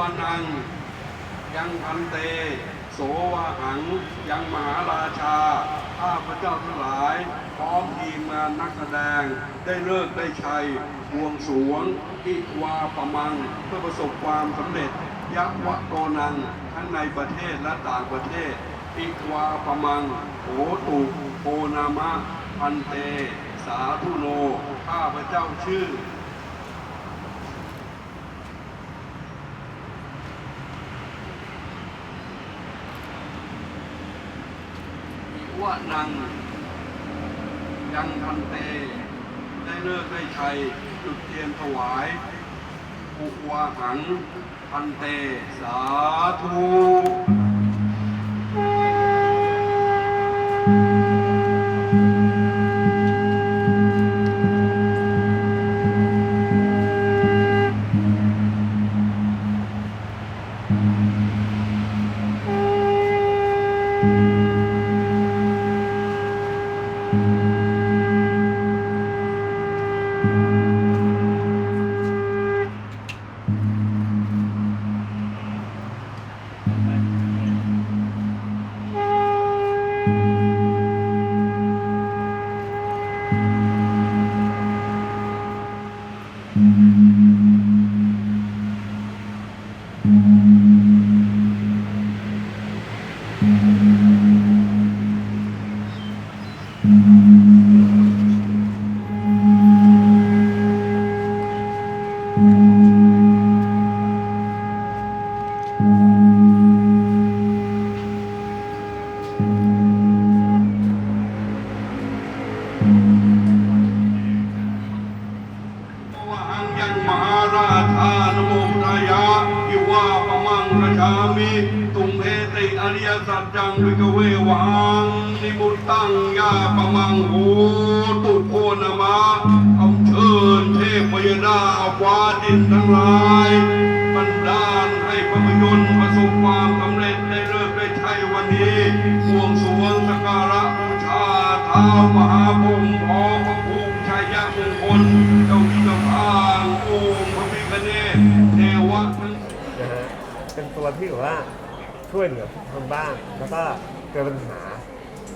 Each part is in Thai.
วานัง ยังพันเต โสวาหัง ยังมหาราชา ข้าพระเจ้าทั้งหลาย พร้อมทีมงานนักแสดง ได้เลิกได้ชัยบวงสวงอิวาปะมัง เพื่อประสบความสำเร็จ ยักวะโกนัง ทั้งในประเทศและต่างประเทศอิวาปะมังโหตุโพนามะ พันเต สาธุโน ข้าพระเจ้าชื่อ วะนัง ยังทันเต ได้เลิกได้ชัยจุดเทียนถวายอุวาหัง ทันเต สาธุ จังวิกเววังนิมุตตังยาปมังโหตุโทนามะคำเชิญเทพยดาฟ้าดินทั้งหลายบันดาลให้ภาพยนตร์ประสบความสำเร็จได้เลิกได้ใช้วันนี้บวงสรวงสกการะบูชาท้ามหาพรหมพอพระภูมิชัยมงคลเจ้าที่เจ้าทางองค์พระพิฆเนศเทวะทั้งนะฮะเป็นตัวที่ว่า ช่วยเหลือทางบ้านแล้วก็เกิดปัญหา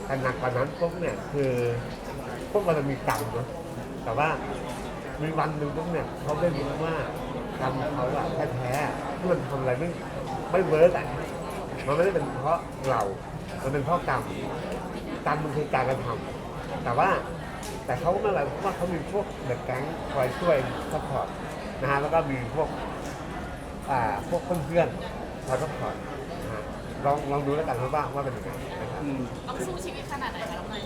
แต่หนักกว่านั้นปุ๊บเนี่ยคือพวกมันจะมีกรรมเนะแต่ว่ามีวันหนึ่งปุ๊บเนี่ยเขาได้รู้ว่ากรรมเขาอะแท้ๆที่มันทำอะไรไม่ไม่เวิร์กอะมันไม่ได้เป็นเพราะเรา มันเป็นเพราะกรรมกรรมมันคือการกระทำแต่ว่าแต่เขาก็ไม่อะไรเพราะว่าเขามีพวกเด็กแก๊งคอยช่วยซัพพอร์ตนะฮะแล้วก็มีพวกอ่าพวกเพื่อนๆเราก็ผ่อนนะฮะ ลองลองดูแล้วกันว่าว่าเป็นยังไงนะครับต้องสู้ชีวิตขนาดไหนคะน้องนาย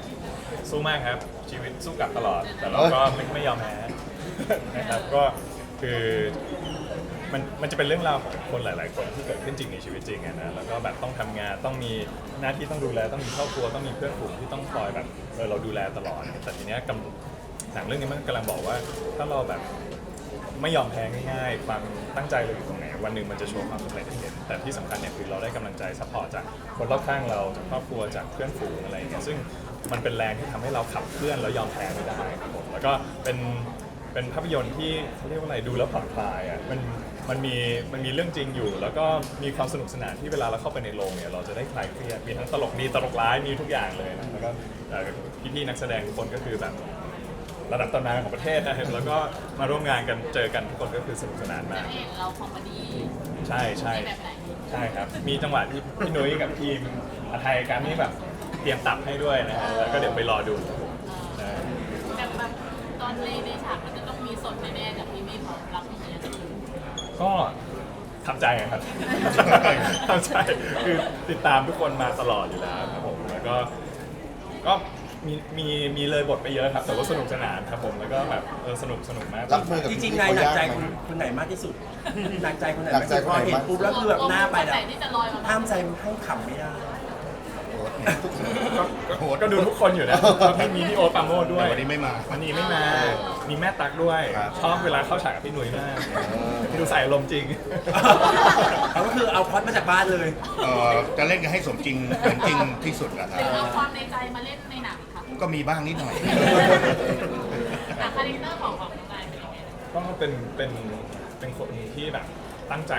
สู้มากครับ ชีวิตสู้กลับตลอด แต่เราก็ไม่ไม่ยอมแพ้ นะครับก็คือมันมันจะเป็นเรื่องราวของคนหลาย ๆ คนที่เกิดขึ้นจริงในชีวิตจริงอะนะแล้วก็แบบต้องทำงานต้องมีหน้าที่ต้องดูแลต้องมีครอบครัวต้องมีเพื่อนฝูงที่ต้องคอยแบบเออเราดูแลตลอด แต่ทีเนี้ยกำหนังเรื่องนี้มันกำลังบอกว่า ถ้าเราแบบไม่ยอมแพ้ง่าย ๆ ความตั้งใจเราอยู่ตรงไหน วันหนึ่งมันจะโชว์ความสำเร็จให้เห็นแต่ที่สำคัญเนี่ยคือเราได้กำลังใจซัพพอร์ตจากคนรอบข้างเราจากครอบครัวจากเพื่อนฝูงอะไรอย่างเงี้ยซึ่งมันเป็นแรงที่ทำให้เราขับเคลื่อนแล้วยอมแพ้ไม่ได้ครับผมแล้วก็เป็นเป็นภาพยนตร์ที่เขาเรียกว่าอะไรดูแล้วผ่อนคลายอะมันมันมีมันมีเรื่องจริงอยู่ แล้วก็มีความสนุกสนานที่เวลาเราเข้าไปในโรงเนี่ยเราจะได้คลายเครียดมีทั้งตลกดีตลกร้ายมีทุกอย่างเลยนะแล้วก็เอ่อพี่ๆนักแสดงทุกคนก็คือแบบ ระดับตำนานของประเทศนะครับแล้วก็มาร่วมงานกันเจอกันทุกคนก็คือสนุกสนานมาก เอกเราคอมเมดี้ใช่ใช่ในแบบไหนใช่ครับ มีจังหวะที่พี่นุ้ยกับทีมอาไทยการนี่แบบเตรียมตับให้ด้วยนะฮะแล้วก็เดี๋ยวไปรอดูครับผมนะแบบแบบตอนในในฉากมันจะต้องมีสดแน่ๆจากพี่ไม่พร้อมรับอย่างเงี้ยก็ทำใจอะครับ ทำใจคือติดตามทุกคนมาตลอดอยู่แล้วครับผมแล้วก็ก็ มีมีมีเลยบทไปเยอะครับ แต่ว่าสนุกสนานครับผมแล้วก็แบบเออสนุกสนุกมากรับมือกับจพี่ริงๆๆนายหนักใจเขาคนยากไหมคนไหนมากที่สุดหนักใจคนไหนหนัมากกใจที่สุดพอเห็นคนไหนมากปุ๊บแล้วคือแบบหน้าไปไหนแล้วที่จะลอยมาห้ามใจให้ขำไม่ได้โอ้โหทุกคนก็โหดก็ดูทุกคนอยู่นะไม่มีพี่โอ๊ตปราโมดด้วยแต่วันนี้ไม่มาวันนี้ไม่มา มีแม่ตั๊กด้วยครับชอบเวลาเข้าฉากกับพี่หนุ่ยมากดูใส่ลมณ์จริงเขาก็คือเอาพล็อดมาจากบ้านเลยเอ่อจะเล่นกันให้สมจริงเหมือนจริงที่สุดอะคหรัรือเอาบความในใจมาเล่นในหนังค่ะ ก็มีบ้างนิดหน่อย แต่คาแรคเตอร์ของของน้องนายเป็นยังไงก็เป็นเป็นเป็นคนที่แบบตั้งใจ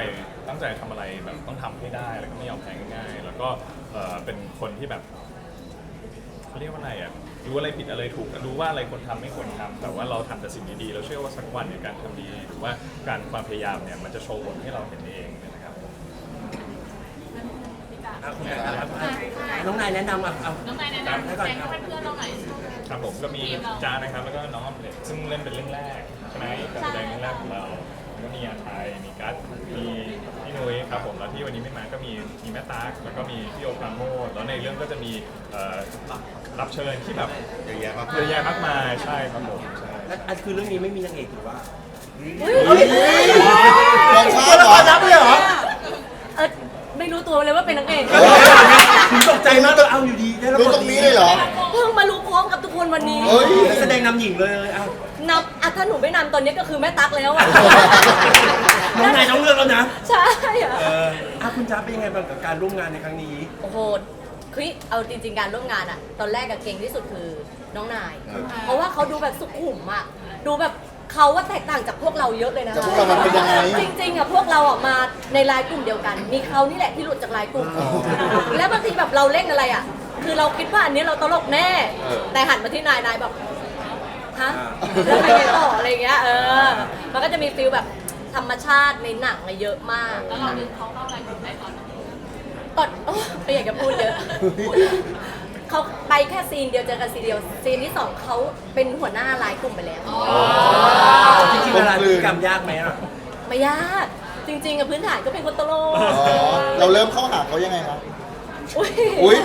ตั้งใจทำอะไรแบบต้องทำให้ได้แล้วก็ไม่ยอมแพ้ง่ายๆแล้วก็เอ่อเป็นคนที่แบบเขาเรียกว่าอะไรอะรู้อะไรผิดอะไรถูกรู้ว่าอะไรควรทำไม่ควรทำแต่ว่าเราทำแต่สิ่งดีๆเราเชื่อว่าสักวันเนี่ยการทำดีหรือว่าการความพยายามเนี่ยมันจะโชว์ผลให้เราเห็นเองนะ ครับพี่จ๋าอะคุณแม่ครับน้องนายแนะนำอะเอาน้องนายแนะนำแจ้งให้เพื่อนๆเราหน่อย ครับผมก็มีจ้านะครับแล้วก็น้องออมเล็ตซึ่งเล่นเป็นเรื่องแรกใช่ไหมการแสดงเรื่องแรกของเราแล้วก็มีอาไทยมีกัสมีพี่นุ้ยครับผมแล้วที่วันนี้ไม่มาก็มีมีแม่ตากแล้วก็มีพี่โอปราโมทแล้วในเรื่องก็จะมีเอ่อรับรับเชิญที่แบบเยอะแยะมากเยอะแยะมากมายใช่ครับผมใช่แล้วอันคือเรื่องนี้ไม่มีนางเอกหรือว่ามองข้ามเหรอรับเลยเหรอเออไม่รู้ ตัวเลยว่าเป็นนางเอกถึงตกใจมากเลยเอาอยู่ดีได้รับรู้บทตรงนี้เลยเหรอ เพิ่งมารู้พร้อมกับทุกคนวันนี้ เฮ้ย แสดงนำหญิงเลยเอานำอะถ้าหนูไม่นำตอนนี้ก็คือแม่ตั๊กแล้วอะ น้องนายต้องเลือกแล้วนะ ใช่อะ เอออะคุณจ้าเป็นยังไงบ้างกับการร่วมงานในครั้งนี้ โอ้โหคือเอาจริง ๆ การร่วมงานอะตอนแรกอะเก่งที่สุดคือน้องนาย เพราะว่าเขาดูแบบสุขุมอะดูแบบ เขาว่าแตกต่างจากพวกเราเยอะเลยนะจากพวกเรามันเป็นยังไง จริงๆอะพวกเราอะมาในไลน์กลุ่มเดียวกัน มีเขานี่แหละที่หลุดจากไลน์กลุ่ม แล้วบางทีแบบเราเล่นอะไรอะคือเราคิดว่าอันนี้เราตลกแน่ แต่หันมาที่นายนายแบบฮะแล้วไปไงต่ออะไรเงี้ยเออ มันก็จะมีฟิลแบบธรรมชาติในหนังอะเยอะมากแล้วเราดึงเขาเข้าอะไรถึงได้ตอนนี้ตอนโอ้ไม่อยากจะพูดเยอะ เขาไปแค่ซีนเดียวเจอกันซีนเดียว ซีนที่สองเขาเป็นหัวหน้าไลน์กลุ่มไปแล้ว จริงๆเวลาพฤติกรรมยากไหมอะ ไม่ยากจริงๆอะพื้นฐานก็เป็นคนตลกอ๋อเราเริ่มเข้าหาเขายังไงครับอุ้ยอุ้ย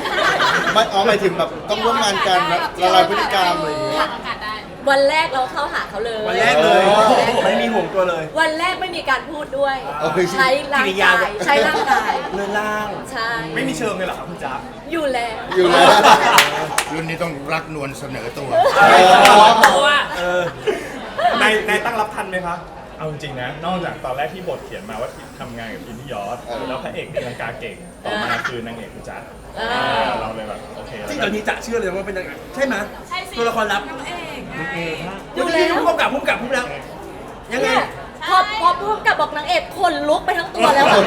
ไม่อ๋อหมายถึงแบบต้องร่วมงานกันนะละลายพฤติกรรมอะไรอย่างเงี้ย อากาศได้ วันแรกเราเข้าหาเขาเลยวันแรกเลยอ๋อไม่มีห่วงตัวเลย วันแรกไม่มีการพูดด้วยเออใช้ร่างกายใช้ร่างกายเลื่อนล่าง ใช่ไม่มีเชิงเลยเหรอครับคุณจ๊าอยู่แล้วอยู่แล้ว รุ่นนี้ต้องรักนวลเสนอตัวตัวเออในในตั้งรับทันไหมคะ เอาจริงๆนะ นอกจากตอนแรกที่บทเขียนมาว่าทำงานกับพี่นิยอสเออ แล้วพระเอกในวงการเก่ง ต่อมาคือนางเอกคุณจ๊าเอออ่าเราเลยแบบโอเคจริงแล้ตอวนนี้จะเชื่อเลยว่าเป็นนางเอกใช่ไหมใช่สิตัวละครลับอ ยู่แล้ว พุ่มกับพุ่มกับพุ่มแล้วยังไง เนี่ยพอพอพูดกับบอกนางเอกคนลุกไปทั้งตัวแล้วอะ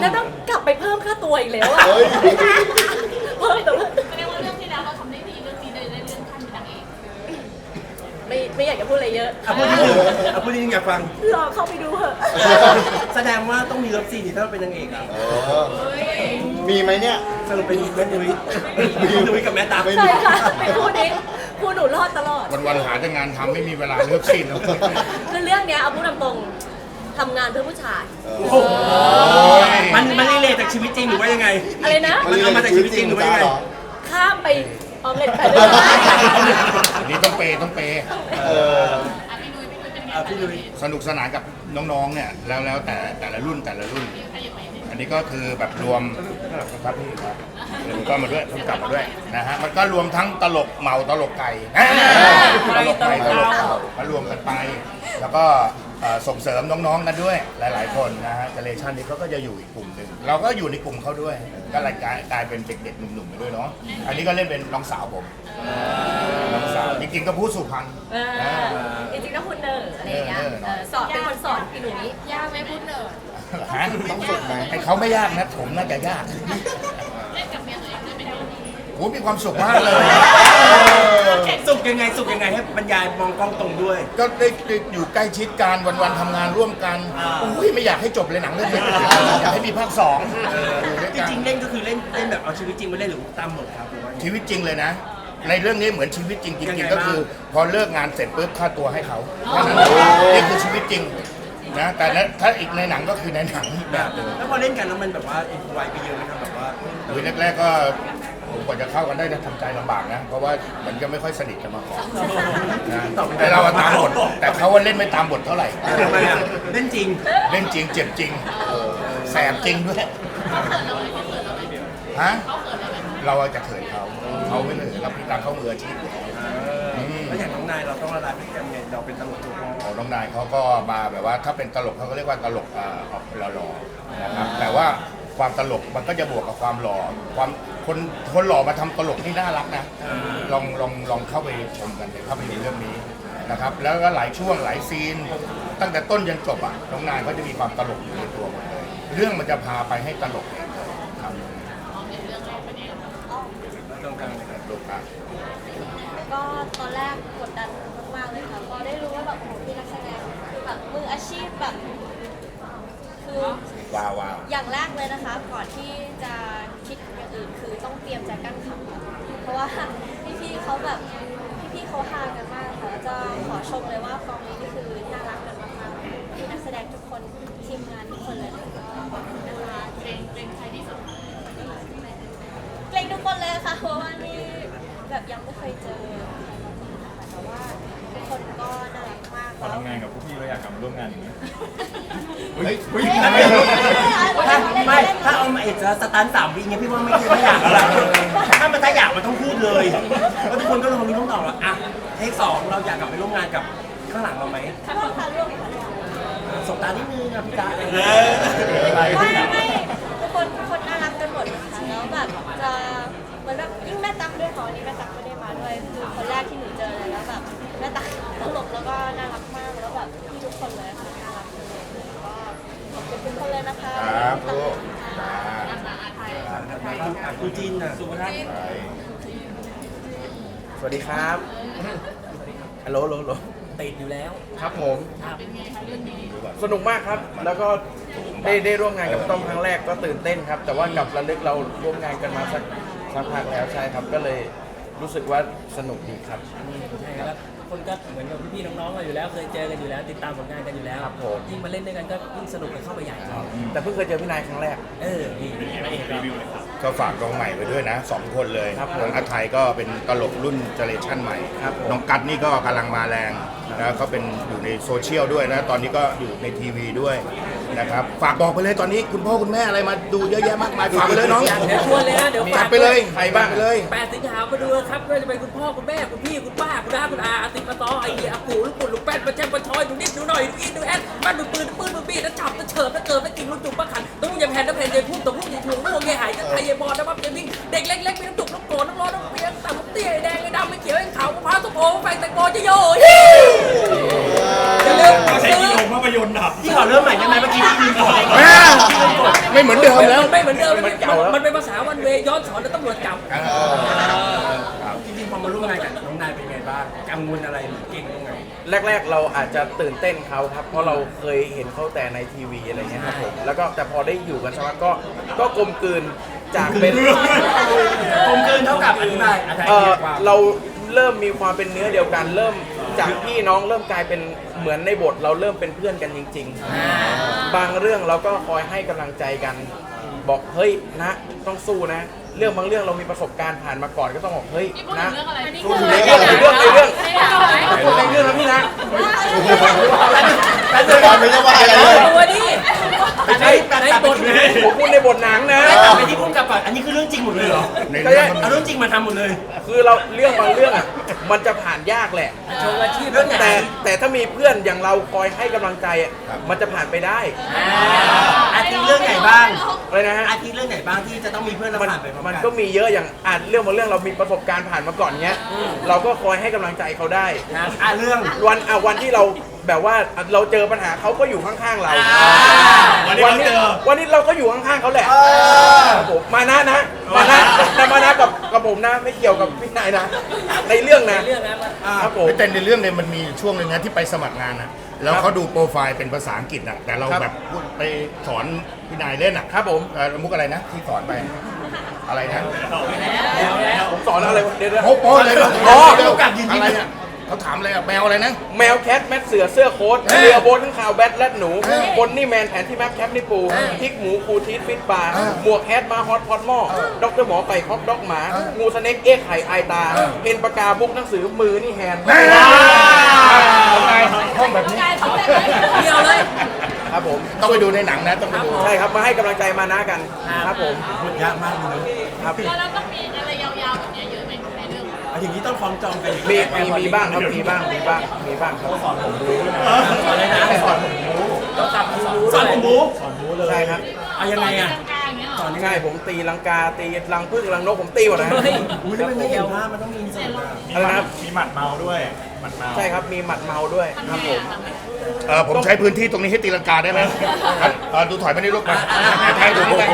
แล้วต้องกลับไปเพิ่มค่าตัวอีกแล้วอะเฮ้ย เพิ่มแต่ว่าแสดงว่าเรื่องที่แล้วเราทำได้ดีเรื่องนี้เลยได้เรื่องขั้นเป็นนางเอกไม่ไม่อยากจะพูดอะไรเยอะอะพูดนิดนึงอะพูดนิดนึงอยากฟัง รอเข้าไปดูเถอะแสดงว่าต้องมีเลิฟซีนนี่ถ้าเป็นนางเอกอะเออมีไหมเนี่ย สรุปเป็นแม่นุ้ยแม่นุ้ยกับแม่ตาไม่ใช่ค่ะเป็นคู่นี้ คู่หนูรอดตลอดวันๆหาแต่งานทำไม่มีเวลาเลิกซีนแล้วคือเรื่องเนี้ยเอาพูดตามตรงทำงานเพื่อผู้ชายโอ้โหมันมันรีเลทจากชีวิตจริงหรือว่ายังไง อะไรนะ มันเอามาจากชีวิตจริงหรือว่ายังไงเหรอข้ามไปออมเล็ตไปเลยอันนี้ต้องเปย์ต้องเปย์เออ อะพี่นุ้ยพี่นุ้ยเป็นไงอะพี่นุ้ยสนุกสนานกับน้องๆเนี่ยแล้วแล้วแต่แต่ละรุ่นแต่ละรุ่น ใครยังไม่ได้อันนี้ก็คือแบบรวมครับพี่ครับเดี๋ยวก็มาด้วยต้องกลับมาด้วยนะฮะมันก็รวมทั้งตลกเมาตลกไก่ตลกไก่ตลกเมามารวมกันไป แล้วก็เอ่อส่งเสริมน้องๆกันด้วยหลาย ๆ คนนะฮะเจเนเรชันนี้เขาก็จะอยู่อีกกลุ่มหนึ่งเราก็อยู่ในกลุ่มเขาด้วย ก็เลยกลายกลายเป็นเด็กๆหนุ่มๆไปด้วยเนาะอันนี้ก็เล่นเป็นน้องสาวผมน้องสาวจริงๆก็พูดสุพรรณเออจริงๆแล้วคุณเนอร์อะไรอย่างเงี้ยเนอร์เนอร์ เออสอนเป็นคนสอนพี่หนูนี้ยากไหมพูดเนอร์ ฮะต้องฝึกไหมไอ้เขาไม่ยากนะผมน่าจะยากเล่นกับเมียตัวเองด้วยเป็นยังไงโอ้มีความสุขมากเลย สุกยังไงสุกยังไงให้บรรยายมองกล้องตรงด้วย ก็ได้ได้อยู่ใกล้ชิดกันวันๆทำงานร่วมกันอุ้ยไม่อยากให้จบเลยหนังเรื่องนี้อยากให้มีภาคสองอยู่ด้วยจกันริงๆเล่นก็คือเล่นเล่นแบบเอาชีวิตจริงมาเล่นหรือตามบทครับหรือว่าชีวิตจริงเลยนะ ในเรื่องนี้เหมือนชีวิตจริงจยังไงริงๆก็คือบ้พอเลิกงานเสร็จปุ๊บค่าตัวให้เขาแค่นั้นนี่คือชีวิตจริง นะแต่นั้นถ้าอีกในหนังก็คือในหนังอีกแบบหนึงแล้วพอเล่นกันแล้วมันแบบว่าอินไวไปเยอะไหมครับแบบว่าอุ้ยแรกๆก็กว่าจะเข้ากันได้นะทำใจลำบากนะ เพราะว่าเหมือนจะไม่ค่อยสนิทกันมาก่อนนะแต่เราอะตามบทแต่เขาว่าเล่นไม่ตามบทเท่าไหร่ ทำไมอะเล่นจริงเล่นจริงเจ็บจริงแสบจริงด้วยฮะเราจะเขินเขาเขาไม่เลยเราพี่ตามเขามืออาชีพอยู่แล้วอืม แล้วอย่างน้องนายเราต้องละลายพฤติกรรมไงเราเป็นตลกตัวพ่อโอ้น้องนายเขาก็มาแบบว่าถ้าเป็นตลกเขาก็เรียกว่าตลกอ่าออกหล่อๆนะครับแต่ว่าความตลกมันก็จะบวกกับความหล่อความคนคนหล่อมาทำตลกนี่น่ารักนะลองลองลองเข้าไปชมกันเลยเข้าไปดูเรื่องนี้นะครับแล้วก็หลายช่วงหลายซีน ตั้งแต่ต้นยันจบอะน้องนายก็จะมีความตลกอยู่ในตัวหมดเลยเรื่องมันจะพาไปให้ตลกเนี่ยครับออมเป็นเรื่องแรกเป็นยังไงบ้างโลกา ก็ตอนแรกกดดันมากๆเลยค่ะพอได้รู้ว่าแบบโหพี่นักแสดงคือแบบมืออาชีพแบบคือ ว้าวว้าวอย่างแรกเลยนะคะ ก่อนที่จะคิดอย่างอื่นคือต้องเตรียมใจกั้นขำค่ะเพราะว่าพี่ๆเขาแบบพี่ๆเขาฮากันมากค่ะแล้วจะขอชมเลยว่ากองนี้นี่คือน่ารักกันมากๆพี่นักแสดงทุกคนทีมงานทุกคนเลยก็ขอบคุณนะคะเกรงเกรงใครที่สุดเกรงทุกคนเลยค่ะเพราะว่านี่ แบบยังไม่เคยเจอแต่ว่าทุกคนก็น่ารักมากพอทำงานกับพวกพี่เราอยากทำร่วมงานอย่างนี้เฮ้ยถ้าไม่ถ้าเอามาเอกจะสตันสามวิเงี้ยพี่ว่าไม่ไม่อยากแล้วล่ะถ้ามันถ้าอยากมันต้องพูดเลยแล้วทุกคนก็ลงมีต้องตอบแล้วอะเทคสองเราอยากกลับไปร่วมงานกับข้างหลังเราไหมร่วมค่ะร่วมค่ะสบตานิดนึงอะพี่ตาไม่ไม่ แม่ตั๊กด้วยค่ะวันนี้แม่ตั๊กไม่ได้มาด้วย คือคนแรกที่หนูเจอเลยแล้วแบบแม่ตั๊กตลกแล้วก็น่ารักมากแล้วแบบพี่ทุกคนเลยค่ะน่ารักเลยก็ขอบคุณทุกคนเลยนะคะครับลูกอาสาอาไทยอะคุณจินอะสุภาพสวัสดีครับฮัลโหลฮัลโหลฮัลโหลติดอยู่แล้ว ครับผมเป็นไงคะเรื่องนี้สนุกมากครับ แล้วก็ได้ได้ร่วมงานกับพี่ต้อมครั้งแรกก็ตื่นเต้นครับ แต่ว่ากับระลึกเราร่วมงานกันมาสัก สักพักแล้วใช่ครับก็เลยรู้สึกว่าสนุกดีครับ ใช่ครับคนก็เหมือนกับพี่ๆน้องๆกันอยู่แล้ว เคยเจอกันอยู่แล้ว ติดตามผลงานกันอยู่แล้วครับผม ยิ่งมาเล่นด้วยกันก็ยิ่งสนุกกันเข้าไปใหญ่ครับแต่เพิ่งเคยเจอพี่นายครั้งแรก เออนี่พระเอกครับก็ฝากน้องใหม่ไปด้วยนะสองคนเลยครับผมน้องอาไทยก็เป็นตลกรุ่นเจเนอเรชั่นใหม่ ครับผมน้องกัดนี่ก็กำลังมาแรงนะเขาเป็นอยู่ในโซเชียลด้วยนะ ตอนนี้ก็อยู่ในทีวีด้วย นะครับ ฝากบอกไปเลยตอนนี้คุณพ่อคุณแม่อะไรมาดูเยอะแยะมากมายฝากไปเลยน้องเดี๋ยวชวนเลยนะเดี๋ยวจัฝาดกไปเลยใครบ้างไปเลย แปดสิงหามาดูนะครับไม่ว่าจะเป็นคุณพ่อคุณแม่คุณพี่คุณป้าคุณน้าคุณอาอาติมาตอไอเดียอากูลูกปุ่นลูกแป้นมาแจ้งมาชอยดูนิดดูหน่อยดูอินดูแอดบ้านดูปืนดูปืนดูปีนะจับนะเฉิบนะเกิดนะกินลูกจุ่มปะขันต้องลูกยาแผ่นน้ำแผ่นยายพุ่มต้องลูกยายถุงลูกยายหายจะไทยยายบอลนะบับยายวิ่งเด็กเล็กๆมีน้ำจุกน้ำโกรธน้ำร้อนน้ำเปียกต่ำน้ำเตี้ยไอ้แดงไอ้ดำไอ้เขียวไอ้ขาวมะพร้าวส้มโอแฟงแตงโมจะโย่ฮิอย่าลืม ซื้อที่ขอเริ่มใหม่ได้ไหมเมื่อกี้พี่ลืมกดแม่ไม่เหมือนเดิมแล้วมันไม่เหมือนเดิมมันมันเก่าแล้ว มันเป็นภาษาวันเวย้อนสอนแล้วตำรวจจับจริงๆพอมาร่วมงานกับน้องนายเป็นไงบ้างกังวลอะไรหรือเก่งตรงไหนแรก ๆ เราอาจจะตื่นเต้นเขาครับ เพราะเราเคยเห็นเขาแต่ในทีวีอะไรเงี้ยครับผมแล้วก็แต่พอได้อยู่กันสักพักก็ก็กลมกลืนจากเป็นกลมกลืนเท่ากับอธิบายอธิเอบายอความเราเริ่มมีความเป็นเนื้อเดียวกันเริ่ม จากพี่น้องเริ่มกลายเป็นเหมือนในบทเราเริ่มเป็นเพื่อนกันจริง ๆ บางเรื่องเราก็คอยให้กำลังใจกัน บอกเฮ้ยนะต้องสู้นะ เรื่องบางเรื่องเรามีประสบการณ์ผ่านมาก่อนก็ต้องบอกเฮ้ยนี่พูดนะถึงเรื่องอะไรนี่พูดถึงในเรื่องในเรื่องในเรื่องไม่ได้เอาไหมพูดในเรื่องนะพี่นะแล้วเดี๋ยวก่อนไม่ได้ว่าอะไรเลย ตัวดิแต่ในแต่ในแต่บทในผมพูดในบทหนังนะไปที่พุ่มกับก่อนอันนี้คือเรื่องจริงหมดเลยเหรอในเรื่องเอาเรื่องจริงมาทำหมดเลย คือเราเรื่องบางเรื่องอะมันจะผ่านยากแหละ โชว์อาชีพเรื่องไหนแต่แต่ถ้ามีเพื่อนอย่างเราคอยให้กำลังใจอะมันจะผ่านไปได้อาทิเรื่องไหนบ้างอะไรนะฮะอาทิเรื่องไหนบ้างที่จะต้องมีเพื่อนเรามันผ่านไปพร้อมมันกันก็มีเยอะอย่างอ่านเรื่องบางเรื่องเรามีประสบการณ์ผ่านมาก่อนเงี้ย เราก็คอยให้กำลังใจเขาได้ นะอะเรื่อง วันอะวันที่เรา แบบว่าเราเจอปัญหาเขาก็อยู่ข้างๆเราวันนี้วันนี้เราก็อยู่ข้างๆเขาแหละครับผมมานะนะมานะแต่มานะกับกับผมนะไม่เกี่ยวกับพี่นายนะ ในเรื่องนะเรื่องนั้นมันครับผม แต่ในเรื่องเนี่ยมันมีช่วงหนึ่งนะที่ไปสมัครงานนะแล้วเขาดูโปรไฟล์เป็นภาษาอังกฤษอะ แต่เราครับ แบบพูดไปสอนพี่นายเล่นอะครับผมเอ่อมุกอะไรนะ ที่สอนไป อะไรนะผมสอนอะไรวะเดี๋ยวเดี๋ยวโอ้โหเลยอ๋อเดี๋ยวกับยินอะไรอะ เขาถามอะไรอะแมวอะไรนะ แมวแคทแมทเสือเสื้อโค้ทเรือโบนข้างข่าวแบทและหนูคนนี่แมนแผนที่แมปแคปนี่ปูพริกหมูคูทีสฟิตปลาหมวกแฮทมาฮอตพอตหม้อด็อกเตอร์หมอไก่คอกด็อกหมางูสเน็กเอ็กไข่ไอตาเพนปากกาบุกหนังสือมือนี่แฮนด์ห้องแบบนี้ เดียวเลยครับผมต้องไปดูในหนังนะต้องไปดู ใช่ครับมาให้กำลังใจมานะกันครับผม พูดยากมากเลยครับ แล้วเราต้องมีอะไร องเอาอย่างนี้ต้องคล้องจองกันมีมีมีบ้างครับมีบ้างมีบ้างมีบ้างครับสอนอะไรนะสอนผมรู้ต้องตับรู้สอนผมรู้ใช่ครับเอายังไงอะกลางๆอย่างเงี้ยเหรอสอนยังไงใช่ผมตีลังกาตีลังพึ่งลังนกผมตีหมดนะเฮ้ยอุ้ยทำไมไม่เห็นภาพมันต้องมีอินเสิร์ตอะมีหมัดมีหมัดเมาด้วยหมัดเมาใช่ครับมีหมัดเมาด้วยครับผมเออผมใช้พื้นที่ตรงนี้ให้ตีลังกาได้ไหมเออดูถอยไปนี่ลูกมาแทงตรงนี้เลย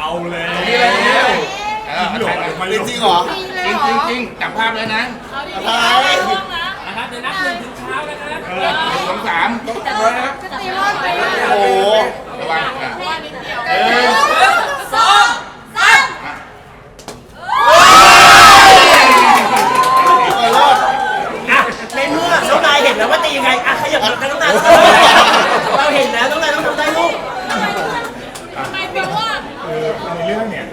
เอาเลยตรงนี้เลยตรงนี้เลยเออแทงมันจริงเหรอ จริงจริงจริงจับภาพเลยนะเอาดีๆเอาดีๆร่วงนะนะครับเดี๋ยวนับหนึ่งถึงเช้านะครับสองสามจะตีรอดไปโอ้โหระวังอะเออสองสามเออรอดอะในเมื่อน้องนายเห็นแล้วว่าตียังไงอะขยับหลังกันน้องนายเราเห็นแล้วน้องนายต้องทำได้ลูก ทำไมเปล่าว่า คือในเรื่องเนี่ย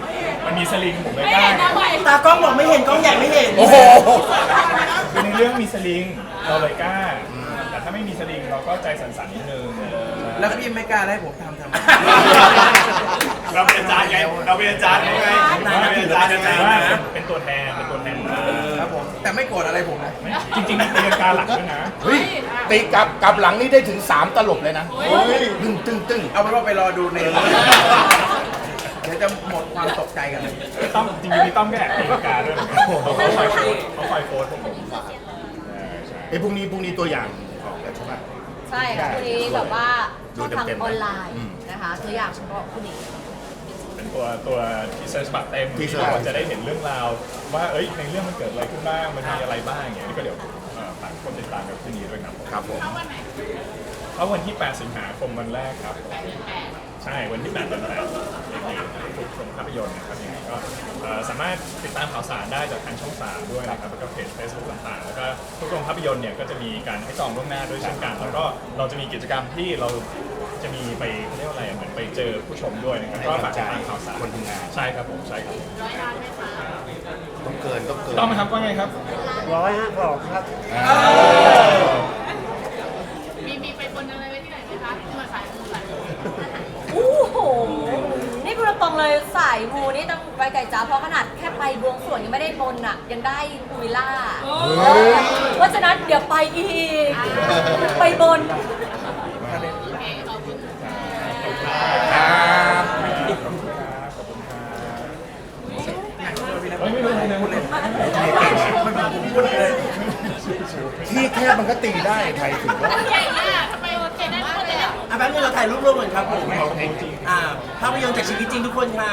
มันมี สลิงผมเลยไม่กล้าเห็นนะไหวตากล้องบอกไม่เห็นกล้องใหญ่ไม่เห็น โอ้โห คือในเรื่องมีสลิงเราเลยกล้า แต่ถ้าไม่มีสลิงเราก็ใจสั่นๆนิดนึงแล้วพี่ไม่กล้าให้ผมทำทำไม เราเป็นอาจารย์ไงเราเป็นอาจารย์ไงเราเป็นอาจารย์ไงว่าเป็นตัวแทนเป็นตัวแทนของเราครับผม แต่ไม่โกรธอะไรผมนะ จริงๆมีตีลังกาหลักด้วยนะ เฮ้ยตีกลับกลับหลังนี่ได้ถึงสามตลบเลยนะ ตึ้งตึ้งตึ้งเอาเป็นว่าไปรอดูใน เดี๋ยวจะหมดความตกใจกันเลยต้องจริงๆมีต้องแก้ตีลังกาด้วยเขาคอยเขาคอยโค้ดผมใช่ใช่ไอ้ยพรุ่งนี้พรุ่งนี้ตัวอย่างออกแล้วใช่ปะ ใช่ค่ะวันนี้แบบว่าช่องทางดูเต็มๆออนไลน์อืมนะคะตัวอย่างเฉพาะผู้นี้เป็นตัวตัวทีเซอร์ฉบับเต็มทีที่เซอร์เราจะได้เห็นเรื่องราว ว่าเอ้ยในเรื่องมันเกิดอะไรขึ้นบ้างมันมีอะไรบ้างอย่างเงี้ยนี่ก็เดี๋ยวเอ่อฝากคนติดตามกับที่นี้ด้วยครับครับผมเพราะวันที่ 8 สิงหาคมวันแรกครับ ใช่วันที่8เดือน8อย่างนี้ทุกชมภาพยนตร์นะครับยังไงก็เอ่อสามารถติดตามข่าวสารได้จากทางช่อง 3 ด้วยนะครับแล้วก็เพจ Facebook ต่างๆ แล้วก็ทุกโรงภาพยนตร์เนี่ยก็จะมีการให้จองล่วงหน้าด้วยเช่นกัน แล้วก็เราจะมีกิจกรรมที่เราจะมีไปเขาเรียกว่าอะไรอะเหมือนไปเจอผู้ชมด้วยนะครับก็ฝากติดตามข่าวสารคนทำงาน ใช่ครับผมใช่ครับต้องเกินต้องเกินต้องไหมครับว่าไงครับ ร้อยห้าสองครับ มีมีไปบนอะไรไว้ที่ไหนไหมคะที่มาสายมูสายมู โอ้โห นี่พูดตรงๆ เลยสายมูนี่ต้องไปไก่จ้าเพราะขนาดแค่ไปบวงสรวงยังไม่ได้บนอะ ยังได้คุยล่าเพราะฉะนั้นเดี๋ยวไปอีก ไปบนโอเคขอบคุณครับเฮ้ยไม่รู้เลยพูดเลยที่แคบมันก็ตีได้ไทยถึงว่าเก่ ป๊บนึงเราถ่ายรูปร่วมกันครับผมอ่าภาพยนตร์จากชีวิตจริงทุกคนค่ะ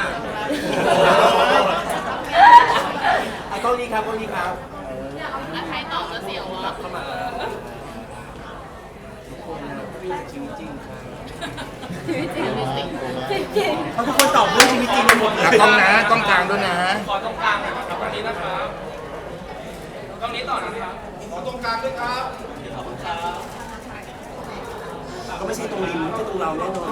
อะกล้องนี้ครับกล้องนี้ครับแล้วใครตอบแล้วเสียวอะเข้ามาทุกคนนะภาพยนตร์จากชีวิตจริงครับชีวิตจริงจริงจริงเพราะทุกคนตอบเรื่องชีวิตจริงกันหมดเลยอะกล้องนะกล้องกลางด้วยนะ ขอตรงกลางนะครับตรงนี้นะครับตรงนี้ต่อนะครับ ก็ไม่ใช่ตรงริมไม่ใช่ตรงเราแน่นอน